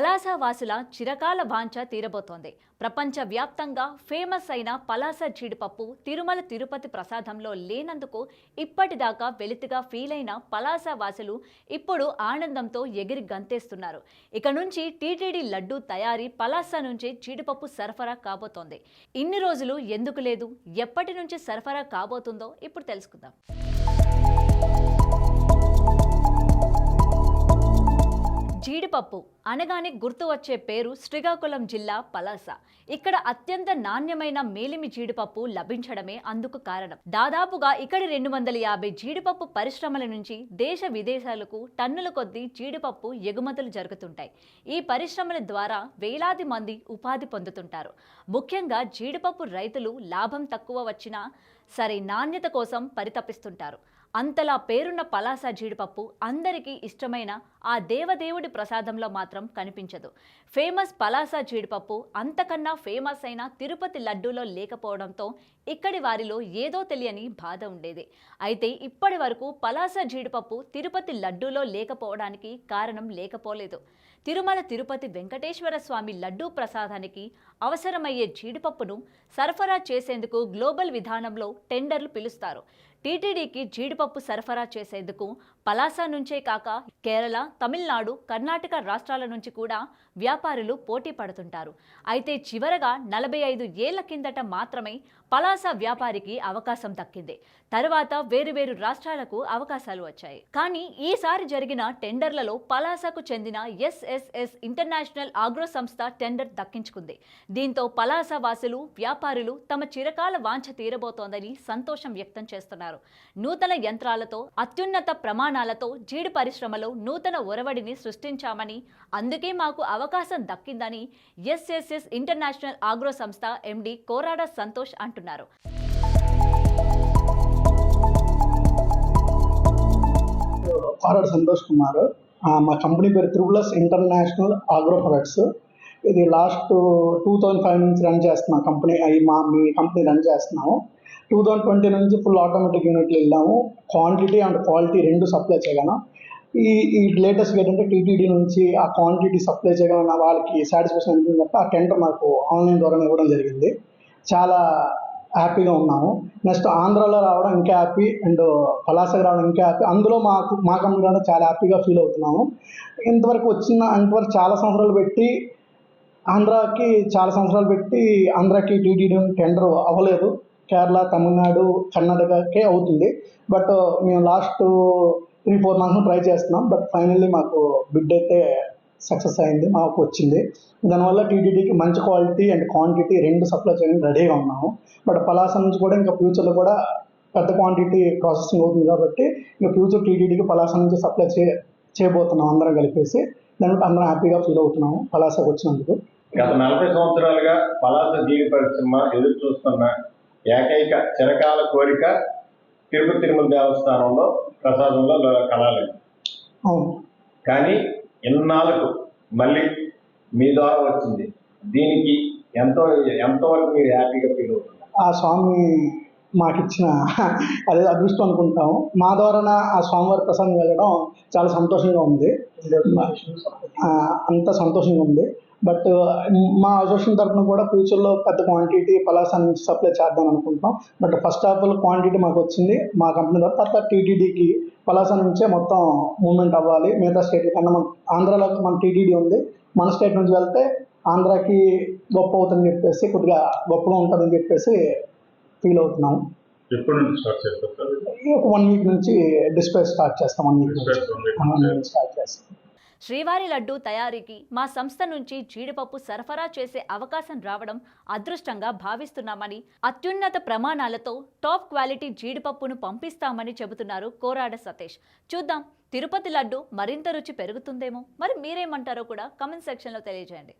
పలాస వాసుల చిరకాల వాంఛ తీరబోతోంది. ప్రపంచవ్యాప్తంగా ఫేమస్ అయిన పలాస జీడిపప్పు తిరుమల తిరుపతి ప్రసాదంలో లేనందుకు ఇప్పటిదాకా వెలితిగా ఫీల్ అయిన పలాస వాసులు ఇప్పుడు ఆనందంతో ఎగిరి గంతేస్తున్నారు. ఇక నుంచి టీటీడీ లడ్డు తయారీ పలాస నుంచి జీడిపప్పు సరఫరా కాబోతోంది. ఇన్ని రోజులు ఎందుకు లేదు? ఎప్పటి నుంచి సరఫరా కాబోతుందో ఇప్పుడు తెలుసుకుందాం. జీడిపప్పు అనగానే గుర్తు వచ్చే పేరు శ్రీకాకుళం జిల్లా పలాస. ఇక్కడ అత్యంత నాణ్యమైన మేలిమి జీడిపప్పు లభించడమే అందుకు కారణం. దాదాపుగా ఇక్కడి రెండు వందల యాభై జీడిపప్పు పరిశ్రమల నుంచి దేశ విదేశాలకు టన్నుల కొద్దీ జీడిపప్పు ఎగుమతులు జరుగుతుంటాయి. ఈ పరిశ్రమల ద్వారా వేలాది మంది ఉపాధి పొందుతుంటారు. ముఖ్యంగా జీడిపప్పు రైతులు లాభం తక్కువ వచ్చినా సరే నాణ్యత కోసం పరితపిస్తుంటారు. అంతలా పేరున్న పలాస జీడిపప్పు అందరికీ ఇష్టమైన ఆ దేవదేవుడి ప్రసాదంలో మాత్రం కనిపించదు. ఫేమస్ పలాస జీడిపప్పు అంతకన్నా ఫేమస్ అయిన తిరుపతి లడ్డూలో లేకపోవడంతో ఇక్కడి వారిలో ఏదో తెలియని బాధ ఉండేది. అయితే ఇప్పటి వరకు పలాస జీడిపప్పు తిరుపతి లడ్డూలో లేకపోవడానికి కారణం లేకపోలేదు. తిరుమల తిరుపతి వెంకటేశ్వర స్వామి లడ్డూ ప్రసాదానికి అవసరమయ్యే జీడిపప్పును సరఫరా చేసేందుకు గ్లోబల్ విధానంలో టెండర్లు పిలుస్తారు. టీటీడీకి జీడిపప్పు సరఫరా చేసేందుకు పలాస నుంచే కాక కేరళ తమిళనాడు కర్ణాటక రాష్ట్రాల నుంచి కూడా వ్యాపారులు పోటీ పడుతుంటారు. అయితే చివరగా నలభై ఐదు ఏళ్ళ కిందట మాత్రమే పలాస వ్యాపారికి అవకాశం దక్కింది. తరువాత వేరువేరు రాష్ట్రాలకు అవకాశాలు వచ్చాయి. కానీ ఈసారి జరిగిన టెండర్లలో పలాసకు చెందిన ఎస్ఎస్ఎస్ ఇంటర్నేషనల్ ఆగ్రో సంస్థ టెండర్ దక్కించుకుంది. దీంతో పలాస వాసులు వ్యాపారులు తమ చిరకాల వాంఛ తీరబోతోందని సంతోషం వ్యక్తం చేస్తున్నారు. నూతన యంత్రాలతో అత్యున్నత ప్రమాణాలతో జీడి పరిశ్రమలో నూతన ఒరవడిని సృష్టించామని అందుకే మాకు అవకాశం దక్కిందని ఎస్ఎస్ఎస్ ఇంటర్నేషనల్ ఆగ్రో సంస్థ ఎండి కోరాడ సంతోష్ అంటున్నారు. ఫార్వర్డ్ సంతోష్ కుమార్ మా కంపెనీ పేరు triple S international agro products. ఇది లాస్ట్ టూ థౌజండ్ ఫైవ్ నుంచి రన్ చేస్తున్నాం కంపెనీ అవి మా మీ కంపెనీ రన్ చేస్తున్నాము. టూ థౌజండ్ ట్వంటీ నుంచి ఫుల్ ఆటోమేటిక్ యూనిట్లు వెళ్ళాము. క్వాంటిటీ అండ్ క్వాలిటీ రెండు సప్లై చేయగలం. ఈ ఈ లేటెస్ట్ ఏంటంటే టీటీడీ నుంచి ఆ క్వాంటిటీ సప్లై చేయగలన్న వాళ్ళకి సాటిస్ఫాక్షన్ ఉంటుంది తప్ప ఆ టెండర్ మాకు ఆన్లైన్ ద్వారా ఇవ్వడం జరిగింది. చాలా హ్యాపీగా ఉన్నాము. నెక్స్ట్ ఆంధ్రాలో రావడం ఇంకా హ్యాపీ అండ్ పలాసకు రావడం ఇంకా హ్యాపీ. అందులో మాకు మా కూడా చాలా హ్యాపీగా ఫీల్ అవుతున్నాము. ఇంతవరకు వచ్చిన ఇంతవరకు చాలా సంవత్సరాలు పెట్టి ఆంధ్రాకి చాలా సంవత్సరాలు పెట్టి ఆంధ్రాకి టీటీడీ టెండర్ అవ్వలేదు. కేరళ తమిళనాడు కర్ణాటకకే అవుతుంది. బట్ మేము last three four months try చేస్తున్నాం. బట్ ఫైనల్లీ మాకు బిడ్ అయితే సక్సెస్ అయింది మాకు వచ్చింది. దానివల్ల టీటీడీకి మంచి క్వాలిటీ అండ్ క్వాంటిటీ రెండు సప్లై చేయడానికి రెడీగా ఉన్నాము. బట్ పలాస నుంచి కూడా ఇంకా ఫ్యూచర్లో కూడా పెద్ద క్వాంటిటీ ప్రాసెసింగ్ అవుతుంది కాబట్టి ఇంకా ఫ్యూచర్ టీటీడీకి పలాస నుంచి సప్లై చే చేయబోతున్నాం అందరం కలిపేసి. దాని అందరం హ్యాపీగా ఫీల్ అవుతున్నాము పలాసకు వచ్చినందుకు. గత నలభై సంవత్సరాలుగా పలాస జీడి పరిశ్రమ ఎదురు చూస్తున్న ఏకైక చిరకాల కోరిక తిరుపతి తిరుమల దేవస్థానంలో ప్రసాదంలో కలాలి అవును. కానీ ఇన్నాళ్ళకు మళ్ళీ మీ ద్వారా వచ్చింది? దీనికి ఎంతో ఎంతవరకు మీరు హ్యాపీగా ఫీల్ అవుతుంది ఆ స్వామి మాకు ఇచ్చిన అదే అదృష్టం అనుకుంటాము. మా ద్వారా ఆ స్వామివారి ప్రసాదం వెళ్ళడం చాలా సంతోషంగా ఉంది. అంత సంతోషంగా ఉంది. బట్ మా అసోసియేషన్ తరఫున కూడా ఫ్యూచర్లో పెద్ద క్వాంటిటీ పలాస్ నుంచి సప్లై చేద్దాం అనుకుంటున్నాం. But first of all quantity మాకు వచ్చింది మా కంపెనీ ద్వారా తర్వాత టీటీడీకి పలాస నుంచే మొత్తం మూవ్మెంట్ అవ్వాలి. మిగతా స్టేట్ కన్నా మన ఆంధ్రాలో మన టీటీడీ ఉంది. మన స్టేట్ నుంచి వెళ్తే ఆంధ్రాకి గొప్ప అవుతుందని చెప్పేసి కొద్దిగా గొప్పగా ఉంటుందని చెప్పేసి ఫీల్ అవుతున్నాం. ఎప్పటి నుంచి స్టార్ట్ చేస్తారు? ఒక వన్ వీక్ నుంచి డిస్ప్లే స్టార్ట్ చేస్తాం వన్ వీక్ నుంచి. స్టార్ట్ చేస్తాం. శ్రీవారి లడ్డు తయారీకి మా సంస్థ నుంచి జీడిపప్పు సరఫరా చేసే అవకాశం రావడం అదృష్టంగా భావిస్తున్నామని అత్యున్నత ప్రమాణాలతో టాప్ క్వాలిటీ జీడిపప్పును పంపిస్తామని చెబుతున్నారు కోరాడ సతీష్. చూద్దాం తిరుపతి లడ్డు మరింత రుచి పెరుగుతుందేమో. మరి మీరేమంటారో కూడా కమెంట్ సెక్షన్లో తెలియజేయండి.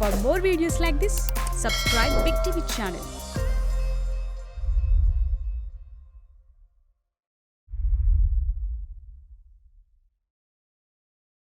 For more videos like this, subscribe Big TV channel.